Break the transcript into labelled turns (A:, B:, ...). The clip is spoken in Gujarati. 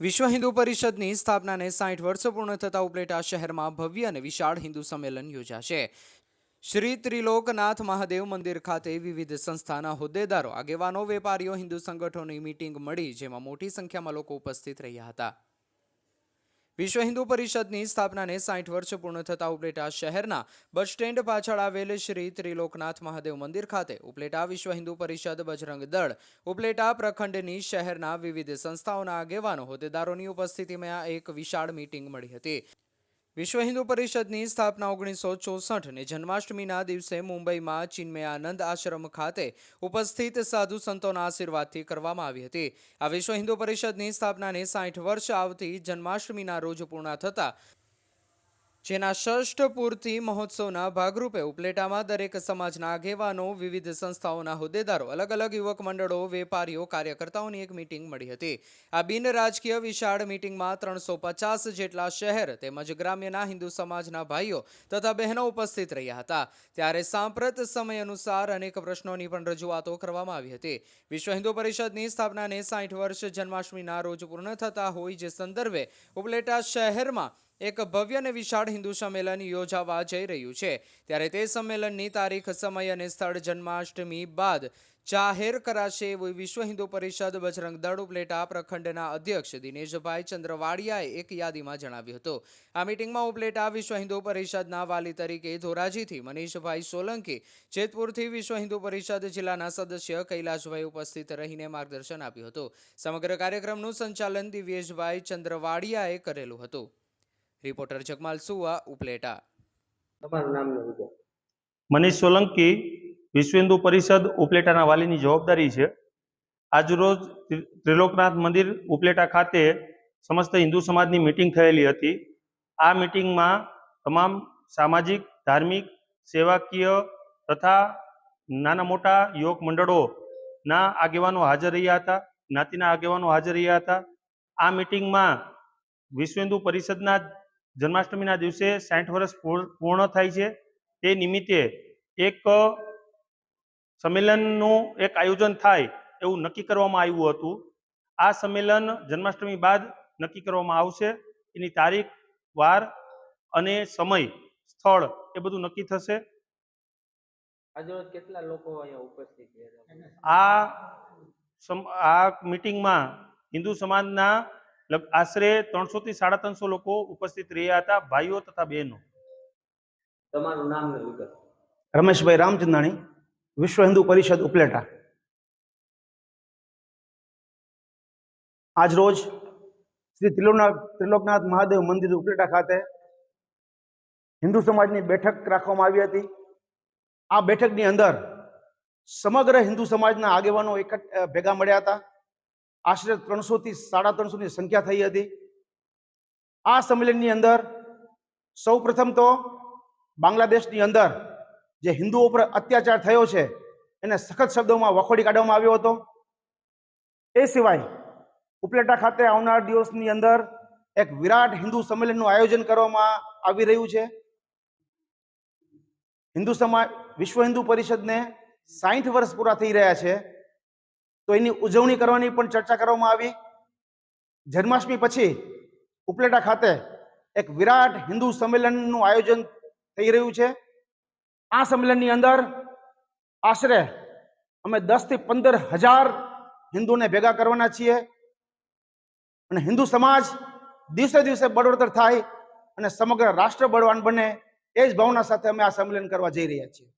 A: વિશ્વ હિન્દુ પરિષદની સ્થાપનાને સાઠ વર્ષો પૂર્ણ થતા ઉપલેટા શહેરમાં ભવ્ય અને વિશાળ હિન્દુ સંમેલન યોજાશે. શ્રી ત્રિલોકનાથ મહાદેવ મંદિર ખાતે વિવિધ સંસ્થાના હોદ્દેદારો, આગેવાનો, વેપારીઓ, હિન્દુ સંગઠનોની મીટિંગ મળી, જેમાં મોટી સંખ્યામાં લોકો ઉપસ્થિત રહ્યા હતા. વિશ્વ હિન્દુ પરિષદની સ્થાપનાને સાઠ વર્ષ પૂર્ણ થતા ઉપલેટા શહેરના બસ સ્ટેન્ડ પાછળ આવેલ શ્રી ત્રિલોકનાથ મહાદેવ મંદિર ખાતે ઉપલેટા વિશ્વ હિન્દુ પરિષદ બજરંગ દળ ઉપલેટા પ્રખંડની શહેરના વિવિધ સંસ્થાઓના આગેવાનો હોદ્દેદારોની ઉપસ્થિતિમાં એક વિશાળ મીટિંગ મળી હતી. વિશ્વ હિન્દુ પરિષદની સ્થાપના ઓગણીસો ચોસઠ ને જન્માષ્ટમીના દિવસે મુંબઈમાં ચિન્મયાનંદ આશ્રમ ખાતે ઉપસ્થિત સાધુ સંતોના આશીર્વાદથી કરવામાં આવી હતી. આ વિશ્વ હિન્દુ પરિષદની સ્થાપનાને સાઠ વર્ષ આવતી જન્માષ્ટમીના રોજ પૂર્ણ થતા જેના ષષ્ઠ પૂર્તિ મહોત્સવના ભાગરૂપે ઉપલેટામાં દરેક સમાજના આગેવાનો, વિવિધ સંસ્થાઓના હોદ્દેદારો, અલગ અલગ યુવક મંડળો, વેપારીઓ, કાર્યકર્તાઓની એક મીટિંગ મળી હતી. આ બિન રાજકીય વિશાળ મીટિંગમાં ત્રણસો જેટલા શહેર તેમજ ગ્રામ્યના હિન્દુ સમાજના ભાઈઓ તથા બહેનો ઉપસ્થિત રહ્યા હતા. ત્યારે સાંપ્રત સમય અનુસાર અનેક પ્રશ્નોની પણ રજૂઆતો કરવામાં આવી હતી. વિશ્વ હિન્દુ પરિષદની સ્થાપનાને સાઠ વર્ષ જન્માષ્ટમીના રોજ પૂર્ણ થતા હોય જે સંદર્ભે ઉપલેટા શહેરમાં એક ભવ્ય અને વિશાળ હિન્દુ સંમેલન યોજાવા જઈ રહ્યું છે. ત્યારે તે સંમેલનની તારીખ, સમય અને સ્થળ જન્માષ્ટમી બાદ જાહેર કરાશે એવું વિશ્વ હિન્દુ પરિષદ બજરંગ દળ ઉપલેટા પ્રખંડના અધ્યક્ષ દિનેશભાઈ ચંદ્રવાડિયાએ એક યાદીમાં જણાવ્યું હતું. આ મિટિંગમાં ઉપલેટા વિશ્વ હિન્દુ પરિષદના વાલી તરીકે ધોરાજીથી મનીષભાઈ સોલંકી, જેતપુરથી વિશ્વ હિન્દુ પરિષદ જિલ્લાના સદસ્ય કૈલાશભાઈ ઉપસ્થિત રહીને માર્ગદર્શન આપ્યું હતું. સમગ્ર કાર્યક્રમનું સંચાલન દિવ્યેશભાઈ ચંદ્રવાડિયાએ કરેલું હતું. રિપોર્ટર જગમાલ સુવા ઉપલેટા.
B: તમારું નામ
C: મનીષ સોલંકી વિશ્વ હિન્દુ પરિષદ ઉપલેટાના વાલીની જવાબદારી છે. આજરોજ ત્રિ- ત્રિલોકનાથ મંદિર ઉપલેટા ખાતે સમસ્ત હિન્દુ સમાજની મિટિંગ થયેલી હતી. આ મિટિંગમાં તમામ સામાજિક ધાર્મિક સેવાકીય તથા નાના મોટા યુવક મંડળોના આગેવાનો હાજર રહ્યા હતા જ્ઞાતિના આગેવાનો હાજર રહ્યા હતા. આ મિટિંગમાં વિશ્વ હિન્દુ પરિષદના જન્માષ્ટમીના દિવસે સાઠ વર્ષ પૂર્ણ થાય છે. તે નિમિત્તે એક સંમેલનનું એક આયોજન થાય એવું નક્કી કરવામાં આવ્યું હતું. આ સંમેલન જન્માષ્ટમી બાદ નક્કી કરવામાં આવશે. એની તારીખ વાર અને સમય સ્થળ એ બધું નક્કી થશે.
B: આજે કેટલા લોકો અહીંયા ઉપસ્થિત
C: આ આ મિટિંગમાં હિન્દુ સમાજના આશરે ત્રણસો થી સાડા ત્રણસો લોકો ઉપસ્થિત રહ્યા હતા ભાઈઓ તથા બહેનો.
B: તમારું નામ
D: રમેશભાઈ રામચંદાણી વિશ્વ હિન્દુ પરિષદ ઉપલેટા. આજ રોજ શ્રી ત્રિલોકનાથ ત્રિલોકનાથ મહાદેવ મંદિર ઉપલેટા ખાતે હિન્દુ સમાજની બેઠક રાખવામાં આવી હતી. આ બેઠકની અંદર સમગ્ર હિન્દુ સમાજના આગેવાનો એક ભેગા મળ્યા હતા. આશરે ત્રણસો થી સાડા ત્રણસોની સંખ્યા થઈ હતી. આ સંમેલનની અંદર સૌ તો બાંગ્લાદેશની અંદર જે હિન્દુઓ પર અત્યાચાર થયો છે, એને સખત શબ્દોમાં વખોડી કાઢવામાં આવ્યો હતો. એ સિવાય ઉપલેટા ખાતે આવનાર દિવસની અંદર એક વિરાટ હિન્દુ સંમેલનનું આયોજન કરવામાં આવી રહ્યું છે. હિન્દુ સમાજ વિશ્વ હિન્દુ પરિષદને સાહીઠ વર્ષ પૂરા થઈ રહ્યા છે. તો એની ઉજવણી કરવાની પણ ચર્ચા કરવામાં આવી. જન્માષ્ટમી પછી ઉપલેટા ખાતે એક વિરાટ હિન્દુ સંમેલનનું આયોજન થઈ રહ્યું છે. આ સંમેલનની અંદર આશરે અમે દસથી પંદર હજાર હિન્દુને ભેગા કરવાના છીએ. અને હિન્દુ સમાજ દિવસે દિવસે બળવતર થાય અને સમગ્ર રાષ્ટ્ર બળવાન બને એ જ ભાવના સાથે અમે આ સંમેલન કરવા જઈ રહ્યા છીએ.